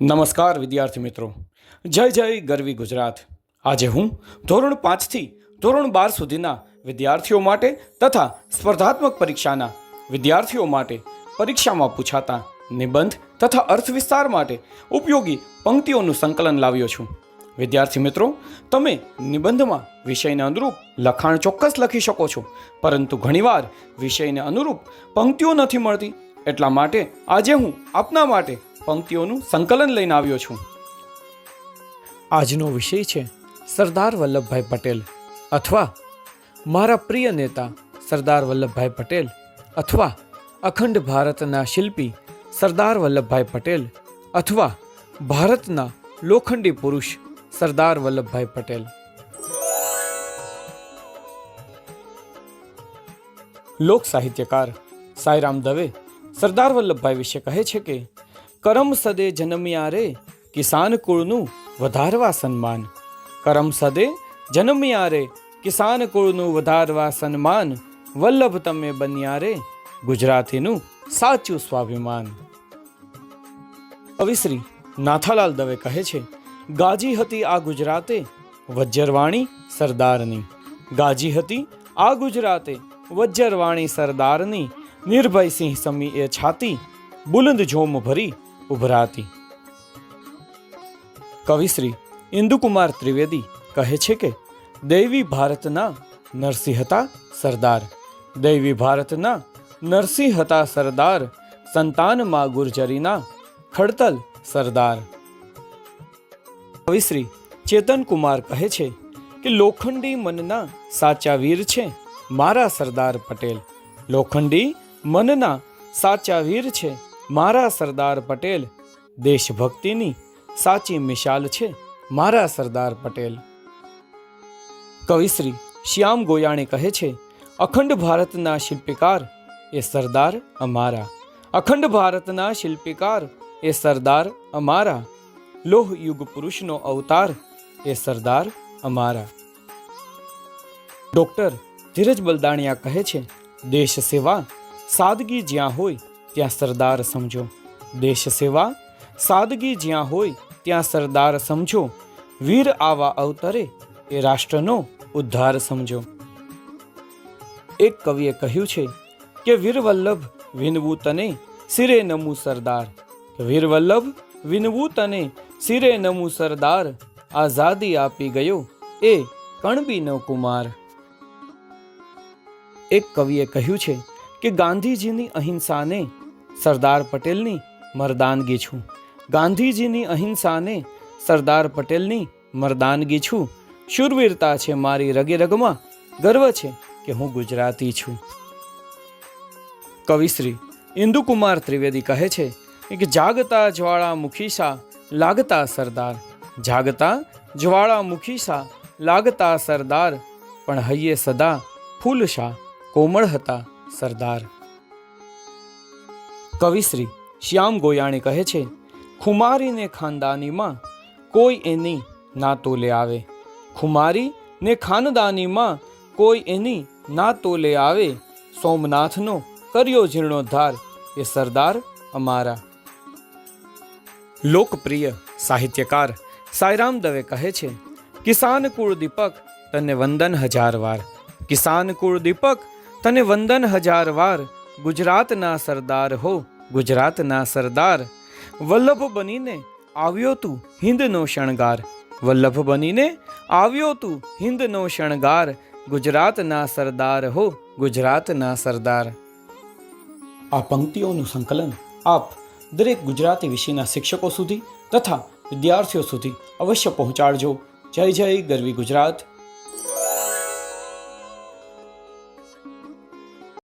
નમસ્કાર વિદ્યાર્થી મિત્રો. જય જય ગરવી ગુજરાત. આજે હું ધોરણ પાંચથી ધોરણ બાર સુધીના વિદ્યાર્થીઓ માટે તથા સ્પર્ધાત્મક પરીક્ષાના વિદ્યાર્થીઓ માટે પરીક્ષામાં પૂછાતા નિબંધ તથા અર્થ વિસ્તાર માટે ઉપયોગી પંક્તિઓનું સંકલન લાવ્યો છું. વિદ્યાર્થી મિત્રો, તમે નિબંધમાં વિષયને અનુરૂપ લખાણ ચોક્કસ લખી શકો છો, પરંતુ ઘણીવાર વિષયને અનુરૂપ પંક્તિઓ નથી મળતી. એટલા માટે આજે હું આપના માટે પંક્તિઓનું સંકલન લઈને આવ્યો છું. આજનો વિષય છે સરદાર વલ્લભભાઈ પટેલ અથવા મારા પ્રિય નેતા સરદાર વલ્લભભાઈ પટેલ અથવા અખંડ ભારતના શિલ્પી સરદાર વલ્લભભાઈ પટેલ અથવા ભારતના લોખંડી પુરુષ સરદાર વલ્લભભાઈ પટેલ. લોક સાહિત્યકાર સાયરામ દવે સરદાર વલ્લભભાઈ વિશે કહે છે કે કરમ સદે જન્મ્યા રે કિસાન કુળનું વધારવા સન્માન. કરમ સદે જન્મ્યા રે કિસાન કુળનું વધારવા સન્માન. વલ્લભ તમે બન્યા રે ગુજરાતીનું સાચું સ્વાભિમાન. કવિશ્રી નાથાલાલ દવે કહે છે, ગાજી હતી આ ગુજરાતે, વજ્જરવાણી સરદારની. ગાજી હતી આ ગુજરાતે, વજ્જરવાણી સરદારની. નિર્ભયસિંહ સમી એ છાતી, બુલંદ જોમ ભરી ઉભરાતી. કવિશ્રી ઇન્દુકુમાર ત્રિવેદી કહે છે કે, દૈવી ભારતના નરસિંહ હતા સરદાર, દૈવી ભારતના નરસિંહ હતા સરદાર સંતાનમાં ગુર્જરીના ખડતલ સરદાર. કવિશ્રી ચેતન કુમાર કહે છે કે, લોખંડી મનના સાચા વીર છે મારા સરદાર પટેલ. લોખંડી મનના સાચા વીર છે મારા સરદાર પટેલ દેશભક્તિની સાચી મિશાલ છે, મારા સરદાર પટેલ. કવિશ્રી શ્યામ ગોયાણી કહે છે, અખંડ ભારતના શિલ્પીકાર એ સરદાર અમારા. અખંડ ભારતના શિલ્પીકાર એ સરદાર અમારા. લોહ યુગ પુરુષનો અવતાર એ સરદાર અમારા. ડૉક્ટર ધીરજ બલદાણિયા કહે છે, દેશ સેવા સાદગી જ્યાં હોય ત્યાં સરદાર સમજો. દેશ સેવા, સાદગી જ્યાં હોય ત્યાં સરદાર સમજો. વીર આવા અવતરે એ રાષ્ટ્રનો ઉદ્ધાર સમજો. એક કવિએ કહ્યું છે કે વીરવલ્લભ વિનવું તને સિરે નમું સરદાર. વીરવલ્લભ વિનવું તને સિરે નમું સરદાર. આઝાદી આપી ગયો એ કણબીનો કુમાર. એક કવિએ કહ્યું છે કે, ગાંધીજીની અહિંસાને સરદાર પટેલની મરદાનગી છું. ગાંધીજીની અહિંસાને સરદાર પટેલની મરદાનગી છું. શૂરવીરતા છે મારી રગે રગમાં ગર્વ છે કે હું ગુજરાતી છું. કવિશ્રી ઇન્દુકુમાર ત્રિવેદી કહે છે કે જાગતા જ્વાળામુખી શા લાગતા સરદાર. જાગતા જ્વાળામુખી શા લાગતા સરદાર, પણ હૈયે સદા ફૂલ શા કોમળ હતા સરદાર. કવિશ્રી શ્યામ ગોયાણી કહે છે, ખુમારીને ખાનદાનીમાં કોઈ એની ના તોલે આવે. ખુમારી ને ખાનદાનીમાં કોઈ એની ના તોલે આવે. સોમનાથનો કર્યો જીર્ણોદ્ધાર એ સરદાર અમારા. લોકપ્રિય સાહિત્યકાર સાયરામ દવે કહે છે, કિસાન કુળ દીપક તને વંદન હજાર વાર. કિસાન કુળ દીપક તને વંદન હજાર વાર. ગુજરાતના સરદાર હો, ગુજરાતના સરદાર. વલ્લભ બનીને આવ્યો તું હિન્દનો શણગાર. વલ્લભ બનીને આવ્યો તું હિન્દનો શણગાર. ગુજરાતના સરદાર હો, ગુજરાતના સરદાર. આ પંક્તિઓનું સંકલન આપ દરેક ગુજરાતી વિષયના શિક્ષકો સુધી તથા વિદ્યાર્થીઓ સુધી અવશ્ય પહોંચાડજો. જય જય ગરવી ગુજરાત.